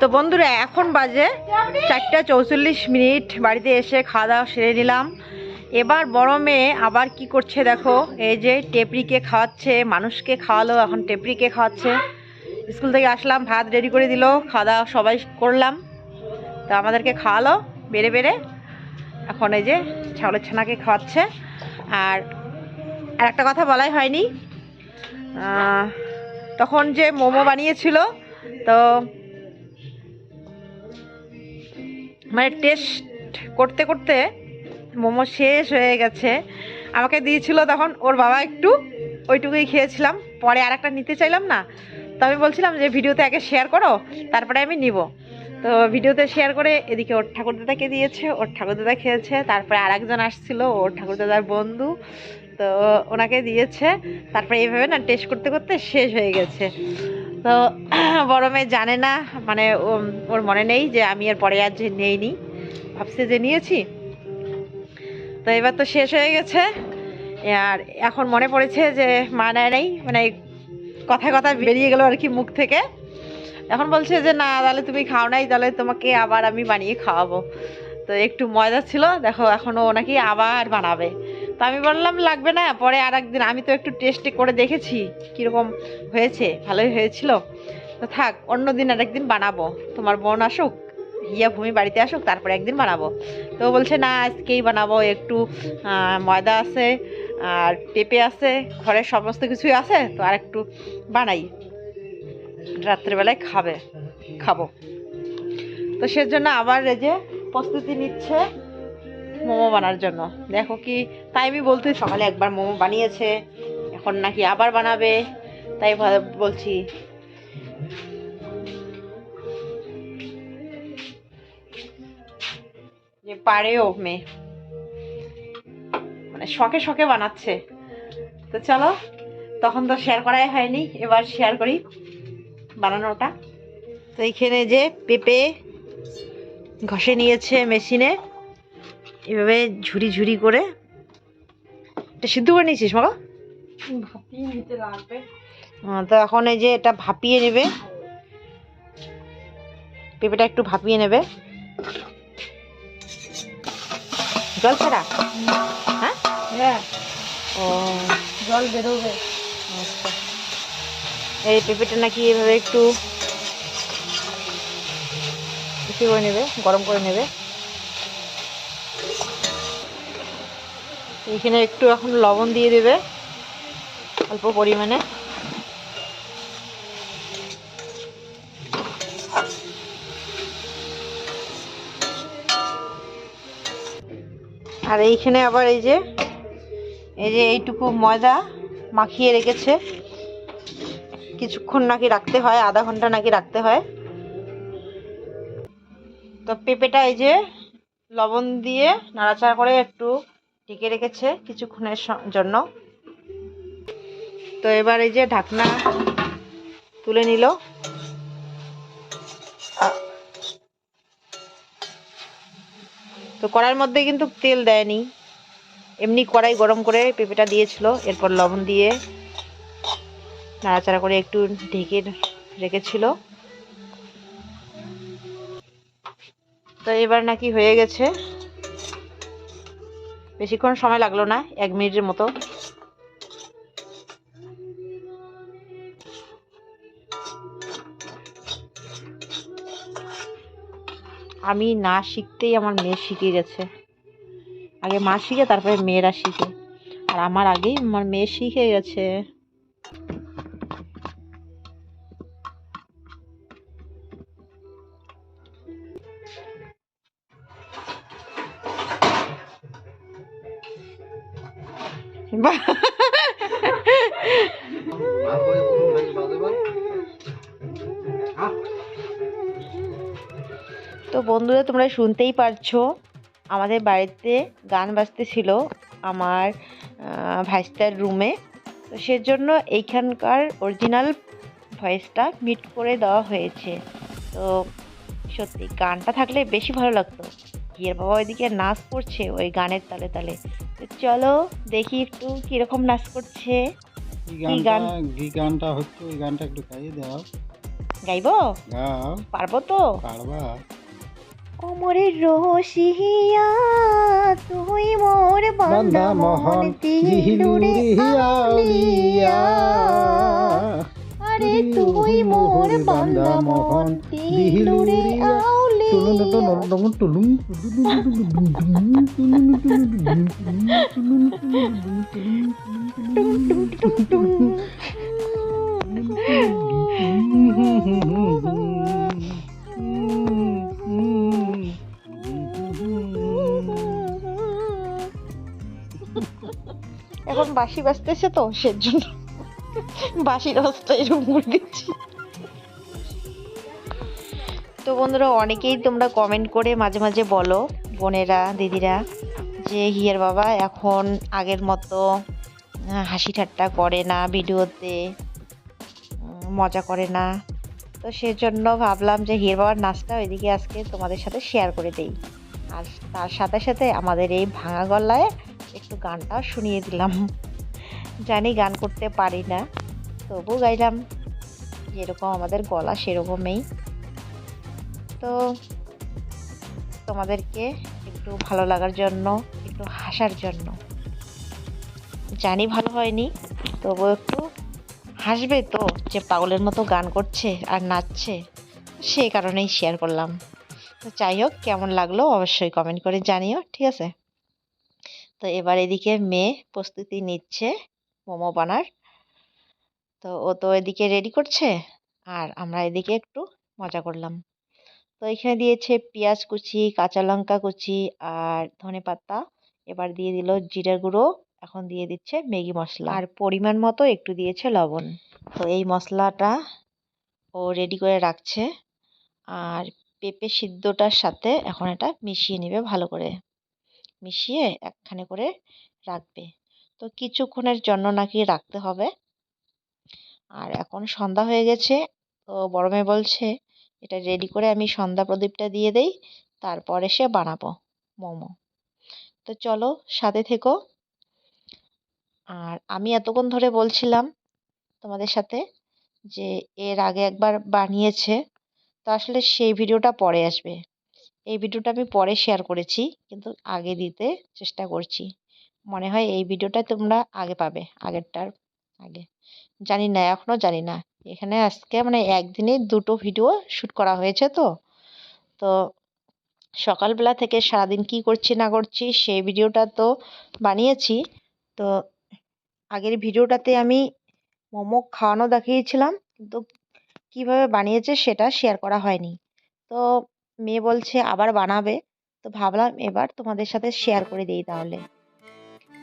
তো বন্ধুরা, এখন বাজে চারটা চৌচল্লিশ মিনিট। বাড়িতে এসে খাওয়া দাওয়া সেরে নিলাম। এবার বড় মেয়ে আবার কি করছে দেখো? এই যে টেপরিকে খাওয়াচ্ছে, মানুষকে খাওয়ালো, এখন টেপরিকে খাওয়াচ্ছে। স্কুল থেকে আসলাম, ভাত রেডি করে দিল, খাওয়া দাওয়া সবাই করলাম। তো আমাদেরকে খাওয়ালো, বেড়ে বেড়ে। এখন এই যে ছাগলের ছানাকে খাওয়াচ্ছে। আর আর একটা কথা বলাই হয়নি। তখন যে মোমো বানিয়েছিল, তো মানে টেস্ট করতে করতে মোমো শেষ হয়ে গেছে। আমাকে দিয়েছিল তখন ওর বাবা একটু, ওইটুকুই খেয়েছিলাম। পরে আর একটা নিতে চাইলাম না। তো আমি বলছিলাম যে, ভিডিওতে আগে শেয়ার করো, তারপরে আমি নিব। তো ভিডিওতে শেয়ার করে এদিকে ওর ঠাকুরদাদাকে দিয়েছে, ওর ঠাকুরদাদা খেয়েছে। তারপরে আর একজন আসছিল, ওর ঠাকুরদাদার বন্ধু। তো ওনাকে দিয়েছে। তারপরে এইভাবে না টেস্ট করতে করতে শেষ হয়ে গেছে। তো, বড় মেয়ে জানে না মানে ওর মনে নেই যে আমি এর পরে আর যে নেইনি। ভাবছে যে নিয়েছি। তো এবার তো শেষ হয়ে গেছে। আর এখন মনে পড়েছে যে মা নেয় নেই মানে কথা কথা বেরিয়ে গেল আর কি মুখ থেকে। এখন বলছে যে, না, তাহলে তুমি খাও নাই, তাহলে তোমাকে আবার আমি বানিয়ে খাওয়াবো। তো একটু ময়দা ছিল, দেখো এখনও নাকি আবার বানাবে। তো আমি বললাম, লাগবে না, পরে আর একদিন আমি তো একটু টেস্টে করে দেখেছি কীরকম হয়েছে, ভালোই হয়েছিল। তো থাক, অন্য দিন আর একদিন বানাবো। তোমার বোন আসুক, হিয়া ভূমি বাড়িতে আসুক, তারপরে একদিন বানাবো। তো বলছে, না, আজকেই বানাবো, একটু ময়দা আছে, আর পেঁপে আছে ঘরের সমস্ত কিছুই আছে, তো আর একটু বানাই। রাত্রেবেলায় খাবে, খাব। তো সেজন্য আবার এই যে প্রস্তুতি নিচ্ছে মোমো বানার জন্য। দেখো কি, তাই আমি বলতে সকালে একবার মোমো বানিয়েছে, এখন নাকি আবার বানাবে, তাই বলছি। যে পারেও মেয়ে। মানে শখে শখে বানাচ্ছে। তো চলো, তখন তো শেয়ার করাই হয়নি, এবার শেয়ার করি বানানোটা। তো এইখানে যে পেঁপে ঘষে নিয়েছে মেশিনে এভাবে ঝুরি ঝুরি করে এটা সিদ্ধ করে নিয়েছিস মাগো ভাপিয়ে নিতে লাগবে। তো এখন এই যে এটা ভাপিয়ে নেবে। পেঁপেটা একটু ভাপিয়ে নেবে। জল ছাড়া? হ্যাঁ? হ্যাঁ। ও। জল বেরোবে। আচ্ছা। এই পেঁপেটা নাকি এভাবে একটু করে নেবে গরম করে নেবে। এইখানে একটু এখন লবণ দিয়ে দেবে, অল্প পরিমাণে। আর এইখানে আবার এই যে এই যে এইটুকু ময়দা মাখিয়ে রেখেছে। কিছুক্ষণ নাকি রাখতে হয়, আধা ঘণ্টা নাকি রাখতে হয়। তো পেঁপেটা এই যে লবণ দিয়ে নাড়াচাড়া করে একটু ঢেকে রেখেছে কিছুক্ষণের জন্য। তো এবার এই যে ঢাকনা তুলে নিল। তো কড়াইয়ের মধ্যে কিন্তু তেল দেয়নি। এমনি কড়াই গরম করে পেঁপেটা দিয়েছিল, এরপর লবণ দিয়ে নাড়াচাড়া করে একটু ঢেকে রেখেছিল। তো এবার নাকি হয়ে গেছে বেশিক্ষণ সময় লাগল না, এক মিনিটের মতো। আমি না শিখতেই আমার মেয়ে শিখে গেছে। আগে মা শিখে, তারপরে মেয়েরা শিখে। আর আমার আগেই আমার মেয়ে শিখে গেছে। বন্ধুরা তোমরা শুনতেই পারছ আমাদের বাড়িতে গান বাজতেছিল আমার আহ, ভাইস্তার রুমে তো সেজন্য এইখানকার অরিজিনাল ভয়েসটা মিট করে দেওয়া হয়েছে। তো সত্যি গানটা থাকলে বেশি ভালো লাগতো। হিয়ার বাবা ওইদিকে নাচ করছে ওই গানের তালে তালে। তো চলো দেখি একটু কীরকম নাচ করছে। গান? গানটা গানটা হচ্ছে ওই গানটা একটু গাইয়ে দাও। গাইবো? গাও। পারব তো? পারবা। কোমরের রহসিয়া তুই মোর বান্দা মোহন জিহিলুরি আউলিয়া আরে তুই মোর বান্দা মোহন দিলুরে আউলি টুং টুং টুং এখন বাঁশি বাজতেছে তো, সেজন্য বাঁশির অবস্থা এরকম করে দিচ্ছি। তো বন্ধুরা, অনেকেই তোমরা কমেন্ট করে মাঝে মাঝে বলো, বোনেরা, দিদিরা, যে হিয়ার বাবা এখন আগের মতো হাসি ঠাট্টা করে না ভিডিওতে মজা করে না। তো সেজন্য ভাবলাম যে হিয়ার বাবার নাচটা ওইদিকে আজকে তোমাদের সাথে শেয়ার করে দেই। আর তার সাথে সাথে আমাদের এই ভাঙা গলায় একটু গানটাও শুনিয়ে দিলাম। জানি গান করতে পারি না। তবু গাইলাম। যেরকম আমাদের গলা সেরকমই। তো তোমাদেরকে একটু ভালো লাগার জন্য, একটু হাসার জন্য। জানি ভালো হয়নি তবু একটু হাসবে তো, যে পাগলের মতো গান করছে আর নাচছে। সেই কারণেই শেয়ার করলাম। তো যাই হোক, কেমন লাগল অবশ্যই কমেন্ট করে জানিও, ঠিক আছে? তো এবার এদিকে মেয়ে প্রস্তুতি নিচ্ছে। মোমো বানার। তো ও তো এদিকে রেডি করছে, আর আমরা এদিকে একটু মজা করলাম। তো এখানে দিয়েছে পেঁয়াজ কুচি, কাঁচা লঙ্কা কুচি আর ধনে পাতা। এবার দিয়ে দিল জিরে গুঁড়ো, এখন দিয়ে দিচ্ছে ম্যাগি মশলা। আর পরিমাণ মতো একটু দিয়েছে লবণ। তো এই মশলাটা ও রেডি করে রাখছে, আর পেঁপে সিদ্ধটার সাথে এখন এটা মিশিয়ে নেবে ভালো করে। মিশিয়ে একখানে করে রাখবে। তো কিছুক্ষণের জন্য নাকি রাখতে হবে। আর এখন সন্ধ্যা হয়ে গেছে, তো বড় মেয়ে বলছে, এটা রেডি করে আমি সন্ধ্যা প্রদীপটা দিয়ে দেই, তারপর এসে বানাবো, মোমো। তো চলো সাথে থেকো। আর আমি এতক্ষণ ধরে বলছিলাম তোমাদের সাথে যে এর আগে একবার বানিয়েছে, তো আসলে সেই ভিডিওটা পরে আসবে। এই ভিডিওটা আমি পরে শেয়ার করেছি, কিন্তু আগে দিতে চেষ্টা করছি। মনে হয় এই ভিডিওটা তোমরা আগে পাবে, আগেরটার আগে। জানি না এখনও জানি না। এখানে আজকে মানে একদিনে দুটো ভিডিও শ্যুট করা হয়েছে তো। তো সকালবেলা থেকে সারাদিন কি করছি, না করছি, সেই ভিডিওটা তো বানিয়েছি। তো আগের ভিডিওটাতে আমি মোমো খাওয়ানো দেখিয়েছিলাম, কিন্তু কীভাবে বানিয়েছে সেটা শেয়ার করা হয়নি। তো মেয়ে বলছে আবার বানাবে, তো ভাবলাম এবার তোমাদের সাথে শেয়ার করে দিই তাহলে।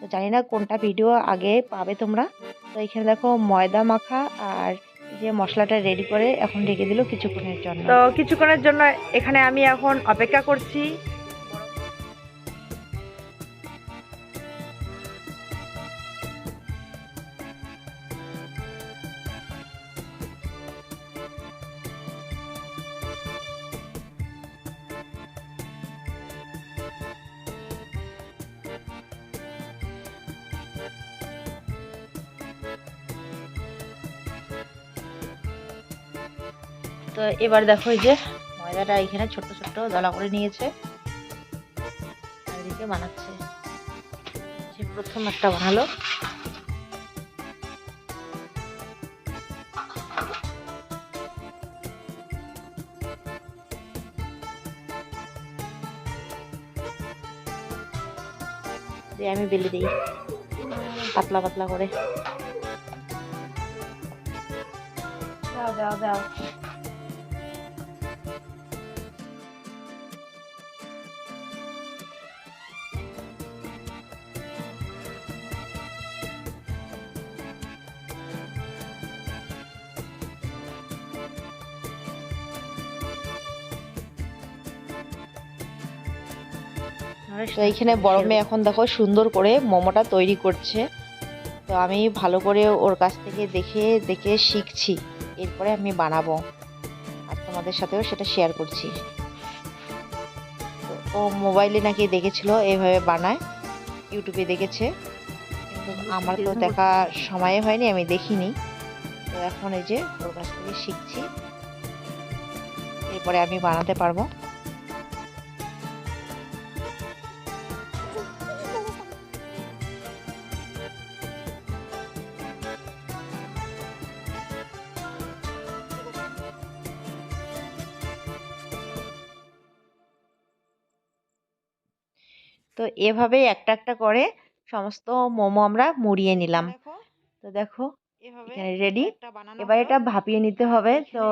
তো জানি না কোনটা ভিডিও আগে পাবে তোমরা। তো এখানে দেখো ময়দা মাখা আর যে মশলাটা রেডি করে এখন রেখে দিল কিছুক্ষণের জন্য। তো কিছুক্ষণের জন্য এখানে আমি এখন অপেক্ষা করছি। তো এবার দেখো যে ময়দাটা এখানে ছোট্ট ছোট্ট দলা করে নিয়েছে। এদিকে বানাচ্ছে। যে প্রথম একটা বানালো। দিয়ে আমি বেলে দিই। পাতলা পাতলা করে। দাও দাও দাও। তো এইখানে মেয়ে এখন দেখো সুন্দর করে মোমোটা তৈরি করছে। তো আমি ভালো করে ওর কাছ থেকে দেখে দেখে শিখছি। এরপরে আমি বানাবো। আর তোমাদের সাথেও সেটা শেয়ার করছি। ও মোবাইলে নাকি দেখেছিল এইভাবে বানায়। ইউটিউবে দেখেছে। কিন্তু আমার তো দেখা সময় হয়নি, আমি দেখিনি। তো এখন এই যে ওর কাছ থেকে শিখছি। এরপরে আমি বানাতে পারব। এভাবেই একটা একটা করে সমস্ত মোমো আমরা মুড়িয়ে নিলাম। তো দেখো এখানে রেডি এবার এটা ভাপিয়ে নিতে হবে। তো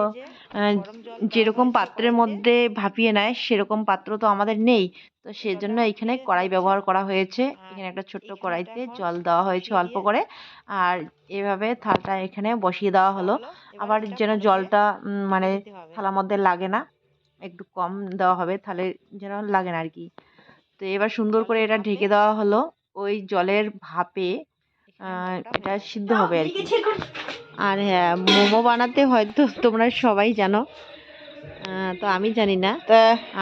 যেরকম পাত্রের মধ্যে ভাপিয়ে নেয় সেরকম পাত্র তো আমাদের নেই। তো সেজন্য এখানে কড়াই ব্যবহার করা হয়েছে। এখানে একটা ছোট্ট কড়াইতে জল দেওয়া হয়েছে অল্প করে। আর এভাবে থালটা এখানে বসিয়ে দেওয়া হলো। আবার যেন জলটা মানে থালার মধ্যে লাগে না একটু কম দেওয়া হবে। তাহলে যেন লাগে না আর কি। তো এবার সুন্দর করে এটা ঢেকে দেওয়া হলো। ওই জলের ভাপে এটা সিদ্ধ হবে আর কি। আর হ্যাঁ মোমো বানাতে হয়তো তোমরা সবাই জানো। তো আমি জানি না।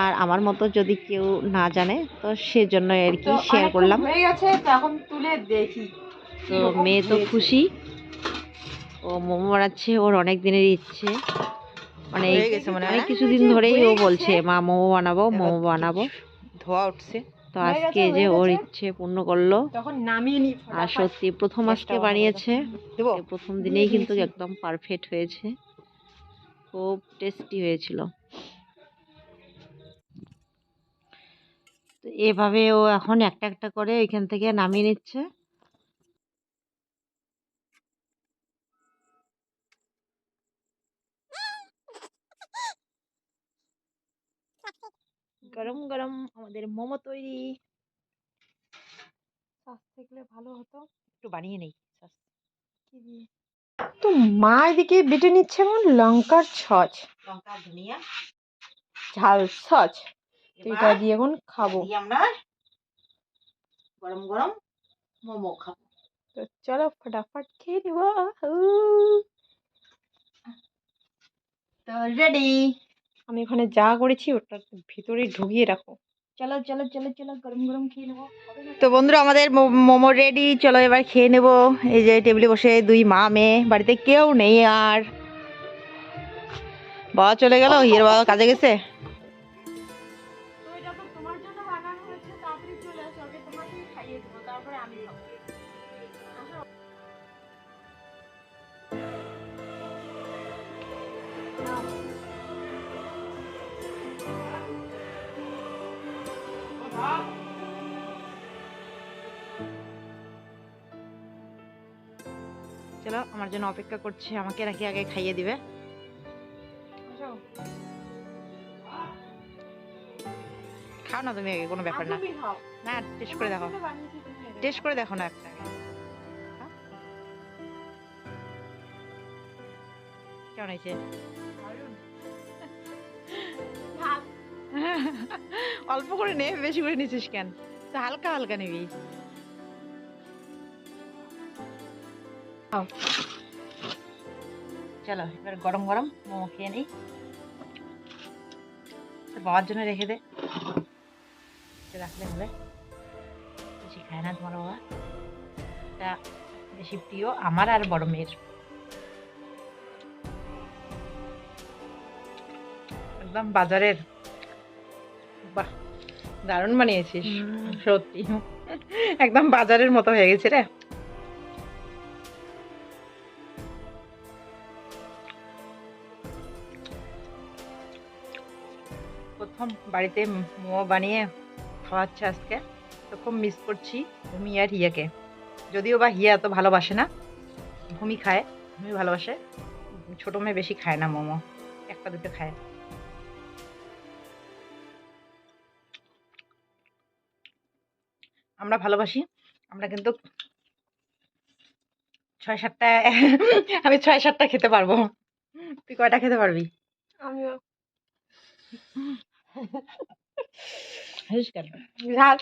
আর আমার মতো যদি কেউ না জানে তো সেজন্য আর কি শেয়ার করলাম। হয়ে গেছে তো এখন তুলে দেখি। তো মেয়ে তো খুশি। ও মোমো বানাচ্ছে ওর অনেক দিনের ইচ্ছে। মানে অনেক? কিছুদিন ধরেই ও বলছে মা মোমো বানাবো মোমো বানাবো। ধোয়া উঠছে। তো আজকে যে ওর ইচ্ছে পূর্ণ করল তখন নামিয়ে নি আর সত্যি প্রথম আজকে বানিয়েছে। প্রথম দিনেই কিন্তু একদম পারফেক্ট হয়েছে। খুব টেস্টি হয়েছিল। তো এভাবে ও এখন একটা একটা করে এখান থেকে নামিয়ে নিচ্ছে। গরম গরম আমাদের মোমো তৈরি। শ্বাস থাকলে ভালো হতো। একটু বানিয়ে নেই কি দিয়ে? তো মা এদিকে বেটে নিচ্ছে এখন লঙ্কার ছচ। লঙ্কা ধনিয়া। ঝাল ছচ। তো এটা দিয়ে এখন খাব। আমরা গরম গরম মোমো খাব। তো চলো ফটাফট খেয়ে নিব। তো রেডি আমি ওখানে যা করেছি ওটা ভিতরে ঢুকিয়ে রাখো। চলো চলো চলো চলো গরম গরম খেয়ে নেব। তো বন্ধুরা আমাদের মোমো রেডি চলো এবার খেয়ে নেব। এই যে টেবিলে বসে দুই মা মেয়ে বাড়িতে কেউ নেই আর। বাবা চলে গেল হিয়ের বাবা কাজে গেছে? আমার জন্য অপেক্ষা করছে আমাকে নাকি আগে খাইয়ে দিবে। খাও না তুমি আগে কোনো ব্যাপার না। না টেস্ট করে দেখো। টেস্ট করে দেখো না একটা কেমন হয়েছে? অল্প করে নে বেশি করে নিছিস কেন? তো হালকা হালকা নিবি। চলো এবার গরম গরম মোমো খেয়ে নিই। বাবার জন্য রেখে দে। রাখলে হবে বেশি খায় না তোমার বাবা। এটা বেশি প্রিয় আমার আর বড় মেয়ের। একদম বাজারের। বাহ দারুণ বানিয়েছিস। সত্যি। একদম বাজারের মতো হয়ে গেছে রে। বাড়িতে মোমো বানিয়ে খাওয়াচ্ছে আজকে। তো খুব মিস করছি ভূমি আর হিয়াকে। যদিও বা হিয়া এত ভালোবাসে না, ভূমি খায়, ভূমি ভালোবাসে। ছোটো মেয়ে বেশি খায় না মোমো, একটা দুটো খায়। আমরা ভালোবাসি, আমরা কিন্তু ছয় সাতটা, আমি ছয় সাতটা খেতে পারব। তুই কয়টা খেতে পারবি? আমিও। ঝাল।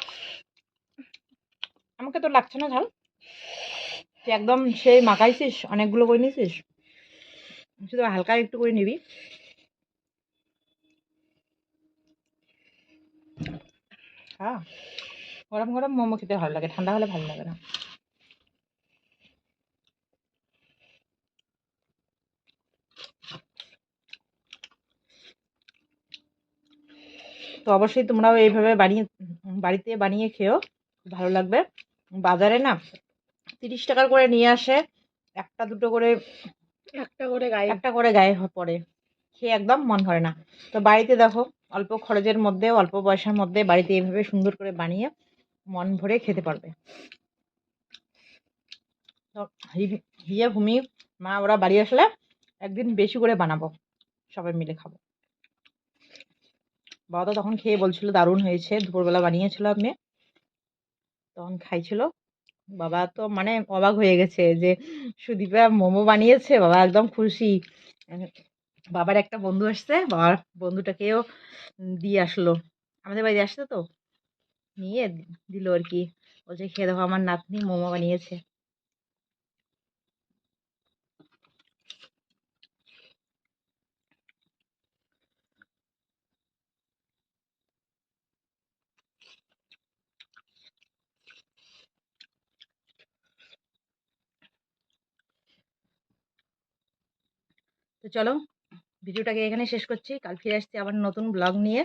আমাকে তো লাগছে না ঝাল? একদম সেই মাখাইছিস, অনেকগুলো করে নিয়েছিস? শুধু হালকা একটু করে নিবি। গরম গরম মোমো খেতে ভালো লাগে, ঠান্ডা হলে ভালো লাগে না। তো অবশ্যই তোমরাও এইভাবে বানিয়ে বাড়িতে বানিয়ে খেও। ভালো লাগবে। বাজারে না তিরিশ টাকার করে নিয়ে আসে। একটা দুটো করে একটা করে গায়ে। একটা করে গায়ে পড়ে। খেয়ে একদম মন ভরে না। তো বাড়িতে দেখো অল্প খরচের মধ্যে অল্প পয়সার মধ্যে বাড়িতে এইভাবে সুন্দর করে বানিয়ে মন ভরে খেতে পারবে। তো হিয়া ভূমি মা ওরা বাড়ি আসলে একদিন বেশি করে বানাবো। সবাই মিলে খাব। বাবা তখন খেয়ে বলছিল দারুণ হয়েছে, দুপুরবেলা বানিয়েছিল আপনি। তখন খাইছিল। বাবা তো মানে অবাক হয়ে গেছে যে সুদীপা মোমো বানিয়েছে, বাবা একদম খুশি। বাবার একটা বন্ধু আসছে, বাবার বন্ধুটাকেও দিয়ে আসলো। আমাদের বাড়ি আসছে তো। নিয়ে দিল আর কি। বলছে, খেয়ে দেখো, আমার নাতনি মোমো বানিয়েছে। তো চলো ভিডিওটাকে এখানে শেষ করছি। কাল ফিরে আসছি আবার নতুন ব্লগ নিয়ে।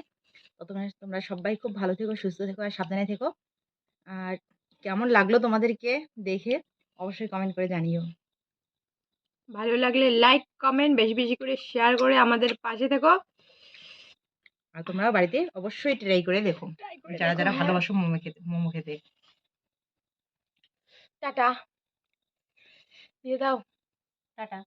ততক্ষণে তোমরা সবাই খুব ভালো থেকো সুস্থ থেকো আর সাবধানে থেকো। আর কেমন লাগল তোমাদেরকে দেখে অবশ্যই কমেন্ট করে জানিও। ভালো লাগলে লাইক কমেন্ট বেশি বেশি করে শেয়ার করে আমাদের পাশে থেকো। আর তোমরা বাড়িতে অবশ্যই ট্রাই করে দেখো। যারা যারা ভালোবাসো মোমো খেতে মোমো খেতে। টাটা। দিয়ে দাও। টাটা।